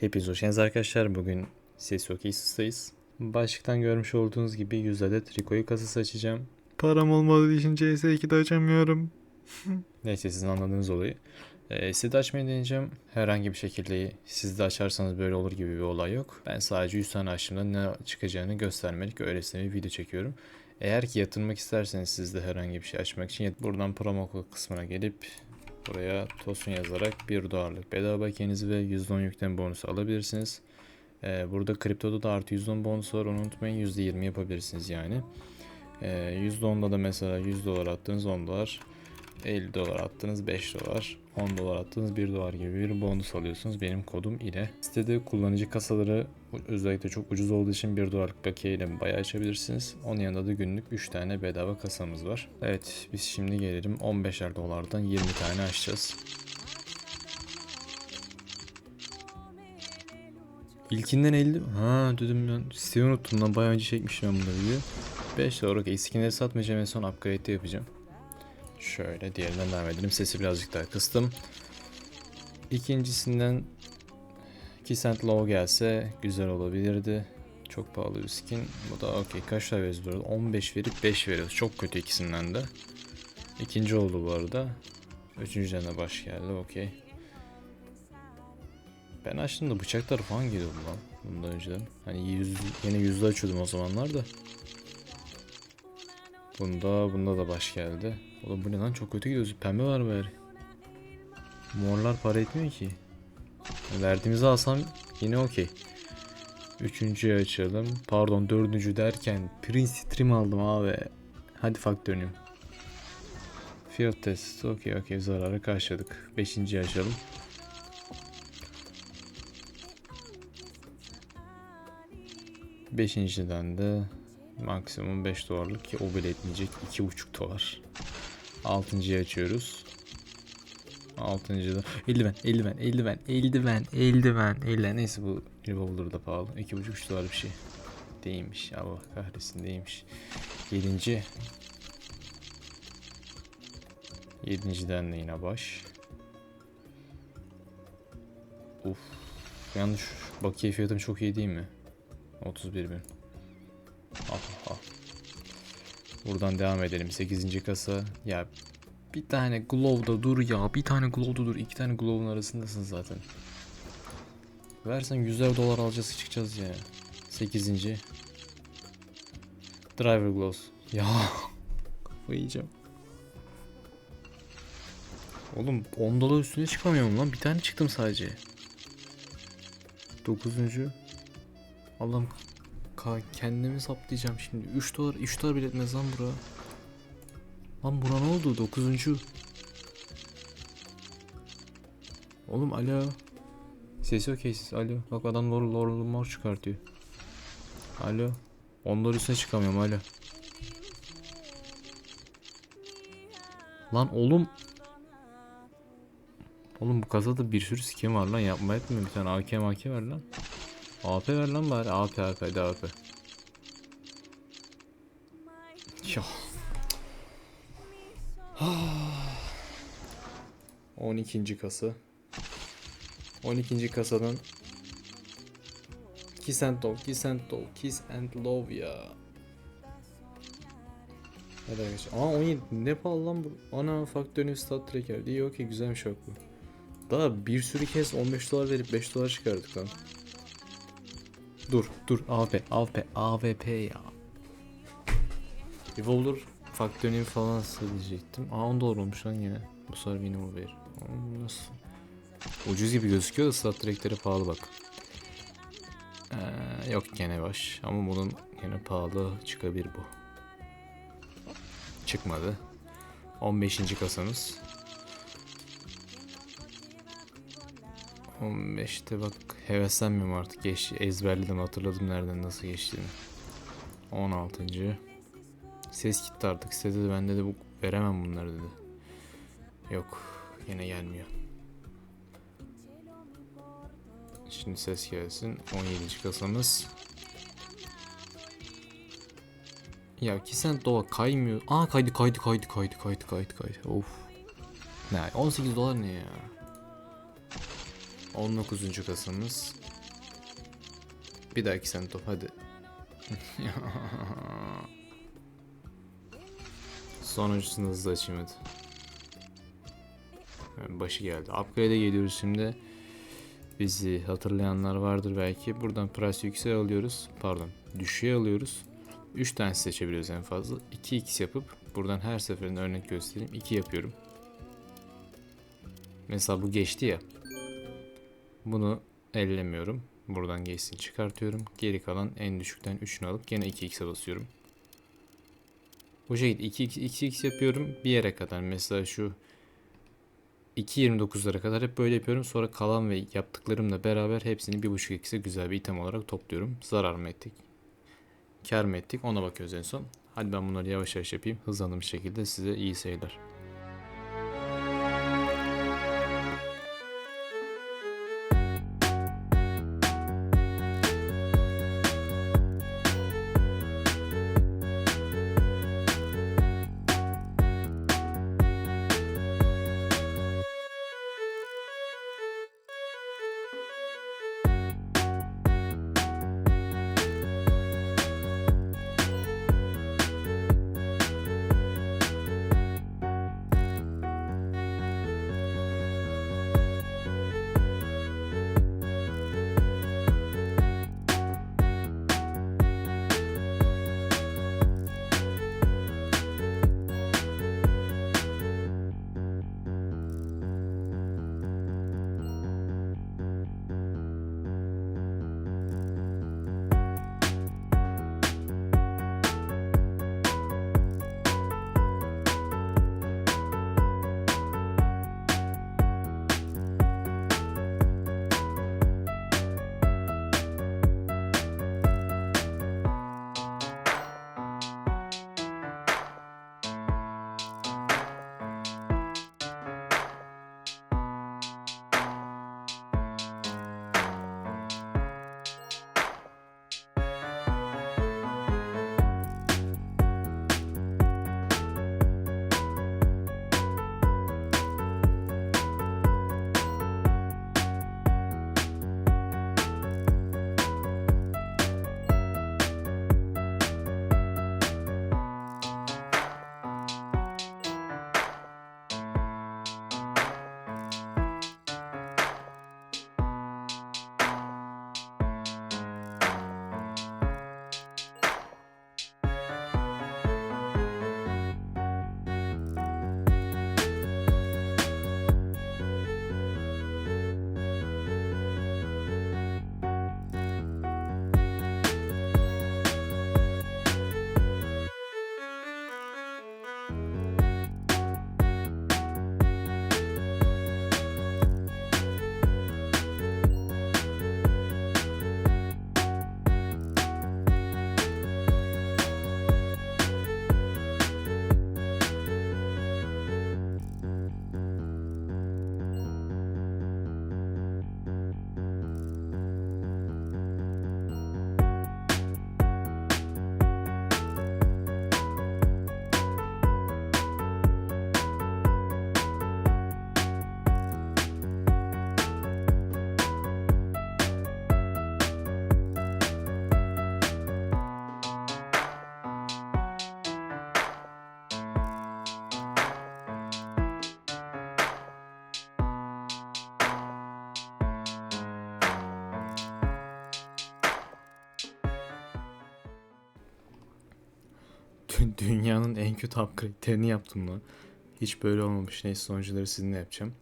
Hepiniz hoş geldiniz arkadaşlar. Bugün ses okeysizdayız. Başlıktan görmüş olduğunuz gibi 100 adet Rico'yu kasası açacağım. Param olmadığı için CS2'de açamıyorum. Neyse sizin anladığınız olayı. Ee, size de açmayı deneyeceğim. Herhangi bir şekilde siz de açarsanız böyle olur gibi bir olay yok. Ben sadece 100 tane açtığımda ne çıkacağını göstermelik öylesine bir video çekiyorum. Eğer ki yatırmak isterseniz siz de herhangi bir şey açmak için buradan promo kısmına gelip buraya Tosun yazarak bir dolarlık bedava bakiyenizi ve %10 yüklem bonusu alabilirsiniz. Ee, burada kriptoda da artı %10 bonus var onu unutmayın %20 yapabilirsiniz yani. Ee, %10'da da mesela 100 dolar attığınız 10 dolar 50 dolar attınız 5 dolar 10 dolar attınız 1 dolar gibi bir bonus alıyorsunuz benim kodum ile. Sitede kullanıcı kasaları özellikle çok ucuz olduğu için 1 dolarlık bakiye ile bayağı açabilirsiniz. Onun yanında da günlük 3 tane bedava kasamız var. Evet biz şimdi gelelim 15'er dolardan 20 tane açacağız. İlkinden 50... Ha dedim ben siteyi unuttum lan bayağı önce çekmişim ben bunu video. 5 dolar okey skinleri satmayacağım en son upgrade'de yapacağım. Şöyle diğerinden devam edelim. Sesi birazcık daha kıstım. İkincisinden 2 cent low gelse güzel olabilirdi. Çok pahalı bir skin. Bu da okey. Kaç tane veriyoruz burada? 15 verip 5 veriyoruz. Çok kötü ikisinden de. İkinci oldu bu arada. Üçüncüden de baş geldi. Okey. Ben açtığımda bıçaklar falan geliyordu lan. Bundan önceden. Hani yüz, yine yüzde açıyordum o zamanlar da. Bunda, bunda da baş geldi. Oğlum bu ne lan çok kötü gidiyoruz. Pembe var bari. Morlar para etmiyor ki. Verdiğimizi alsam yine okey. Üçüncüyü açalım. Pardon dördüncü derken Prince Stream aldım abi. Hadi faktörünüm. Field test. Okey okey zararı karşıladık. Beşinciyi açalım. Beşinciden de maksimum 5 dolarlık ki o bile etmeyecek 2,5 dolar. Altıncıyı açıyoruz. Altıncıda eldiven, eldiven, eldiven, eldiven, eldiven, eldiven. Neyse bu revolver da pahalı. 2,5 dolar bir şey. Değilmiş. Allah kahretsin değilmiş. Yedinci. Yedinciden de yine baş. Uf. Yanlış. Bakiye fiyatım çok iyi değil mi? 31 bin. Ah ah. Buradan devam edelim. 8. kasa. Ya bir tane Glove'da dur ya. Bir tane Glove'da dur. iki tane Glove'un arasındasın zaten. Versen yüzer dolar alacağız çıkacağız ya. 8. Driver Gloves. Ya. Kafayı yiyeceğim. Oğlum 10 dolar üstüne çıkamıyorum lan. Bir tane çıktım sadece. 9. Allah'ım Ka kendimi saplayacağım şimdi. 3 dolar 3 dolar bile etmez lan bura. Lan bura ne oldu? 9. Oğlum alo. Sesi okey siz. Alo. Bak adam lor lor mor çıkartıyor. Alo. 10 dolar üstüne çıkamıyorum alo. Lan oğlum. Oğlum bu kasada bir sürü skin var lan yapma etme bir tane AK AK ver lan. AP ver lan bari. AP AP hadi AP. Ya. 12. kasa. 12. kasadan Kiss and Love, Kiss and Love, Kiss and Love ya. Hadi arkadaşlar. Aa 17 ne pahalı lan bu? Ana Factory Stat Tracker. İyi okey güzelmiş bak bu. Daha bir sürü kez 15 dolar verip 5 dolar çıkardık lan. Dur dur AWP AWP AWP ya. Revolver faktörünü falan diyecektim. Aa 10 dolar olmuş lan yine. Bu sefer minimum ver. Nasıl? Ucuz gibi gözüküyor da stat direkleri pahalı bak. Ee, yok gene baş. Ama bunun yine pahalı çıkabilir bu. Çıkmadı. 15. kasamız. 15'te bak heveslenmiyorum artık. Geç, ezberledim hatırladım nereden nasıl geçtiğini. 16. Ses gitti artık. Sitede de bende de bu veremem bunları dedi. Yok yine gelmiyor. Şimdi ses gelsin. 17. kasamız. Ya ki sen dolar kaymıyor. Aa kaydı kaydı kaydı kaydı kaydı kaydı kaydı. Of. Ne 18 dolar ne ya? 19. kasamız. bir dahaki sen top hadi. Sonuncusunu hızlı açayım hadi. Başı geldi. Upgrade'e geliyoruz şimdi. Bizi hatırlayanlar vardır belki. Buradan price yüksek alıyoruz. Pardon. Düşüğe alıyoruz. 3 tane seçebiliyoruz en fazla. 2x yapıp buradan her seferinde örnek göstereyim. 2 yapıyorum. Mesela bu geçti ya. Bunu ellemiyorum. Buradan geçsin çıkartıyorum. Geri kalan en düşükten 3'ünü alıp gene 2x'e basıyorum. Bu şekilde 2x, 2x yapıyorum bir yere kadar. Mesela şu 2.29'lara kadar hep böyle yapıyorum. Sonra kalan ve yaptıklarımla beraber hepsini 1.5x'e güzel bir item olarak topluyorum. Zarar mı ettik? Kar mı ettik? Ona bakıyoruz en son. Hadi ben bunları yavaş yavaş yapayım. Hızlanmış şekilde size iyi seyirler. Dünyanın en kötü upgrade'lerini yaptım lan. Hiç böyle olmamış. Neyse sonuçları sizinle yapacağım.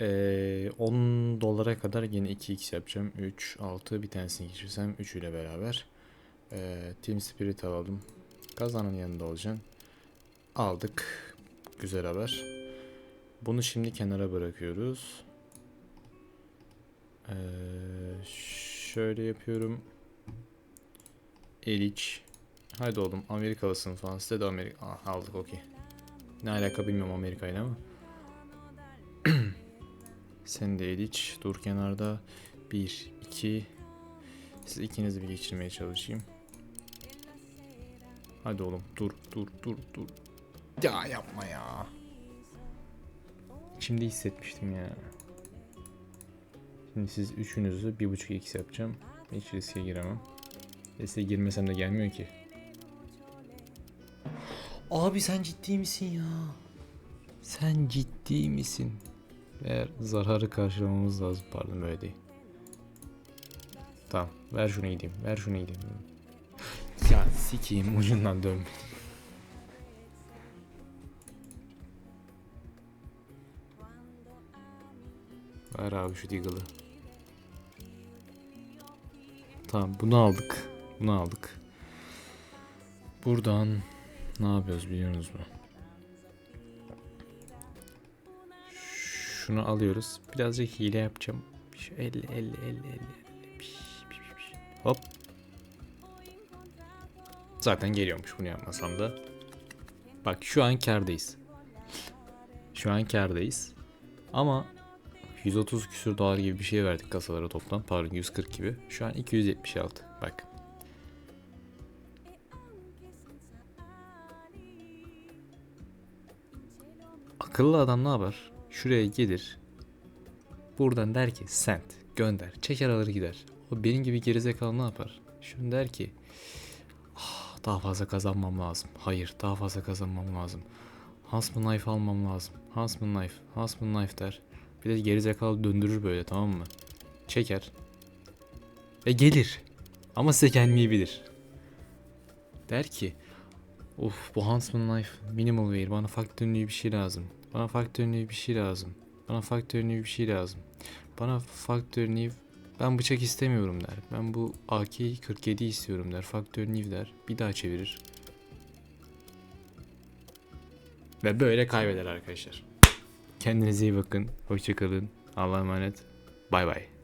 Ee, 10 dolara kadar yine 2x yapacağım. 3, 6 bir tanesini geçirsem 3 ile beraber. Ee, Team Spirit alalım. Kazanın yanında olacaksın. Aldık. Güzel haber. Bunu şimdi kenara bırakıyoruz. Ee, şöyle yapıyorum. Eliç. Haydi oğlum Amerikalısın falan. Size de Amerika Aa, aldık okey. Ne alaka bilmiyorum Amerika ile ama. Sen de Eliç. Dur kenarda. 1, 2. Siz ikinizi bir geçirmeye çalışayım. Hadi oğlum dur dur dur dur. Ya yapma ya. Şimdi hissetmiştim ya. Şimdi siz üçünüzü bir buçuk x yapacağım. Hiç riske giremem. Riske girmesem de gelmiyor ki. Abi sen ciddi misin ya? Sen ciddi misin? Eğer zararı karşılamamız lazım. Pardon böyle değil. Tamam. Ver şunu gideyim. Ver şunu gideyim. ya sikeyim ucundan dön. Ver abi şu Deagle'ı. Tamam bunu aldık. Bunu aldık. Buradan ne yapıyoruz biliyorsunuz mu? Şunu alıyoruz. Birazcık hile yapacağım. Şu 50 50 50 50 50. Piş, piş, piş. Hop. Zaten geliyormuş bunu yapmasam da. Bak şu an kardayız. Şu an kardayız. Ama 130 küsür dolar gibi bir şey verdik kasalara toplam. Pardon 140 gibi. Şu an 276. Bak. Akıllı adam ne yapar? Şuraya gelir. Buradan der ki send gönder. Çeker alır gider. O benim gibi gerizekalı ne yapar? Şunu der ki "Ah, daha fazla kazanmam lazım. Hayır daha fazla kazanmam lazım. Huntsman knife almam lazım. Huntsman knife. Huntsman knife der. Bir de gerizekalı döndürür böyle tamam mı? Çeker. Ve gelir. Ama size gelmeyi bilir. Der ki Of bu Huntsman knife minimal verir. Bana faktörlü bir şey lazım. Bana faktörlü bir şey lazım. Bana faktörlü bir şey lazım. Bana faktörlü ben bıçak istemiyorum der. Ben bu AK-47 istiyorum der. Faktörlü der. Bir daha çevirir. Ve böyle kaybeder arkadaşlar. Kendinize iyi bakın. Hoşçakalın. Allah'a emanet. Bay bay.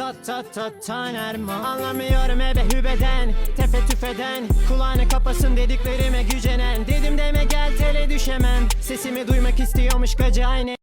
Tat tat tat taner mi? Anlamıyorum ebe hübeden Tepe tüfeden. Kulağını kapasın dediklerime gücenen. Dedim deme gel tele düşemem. Sesimi duymak istiyormuş gacı aynı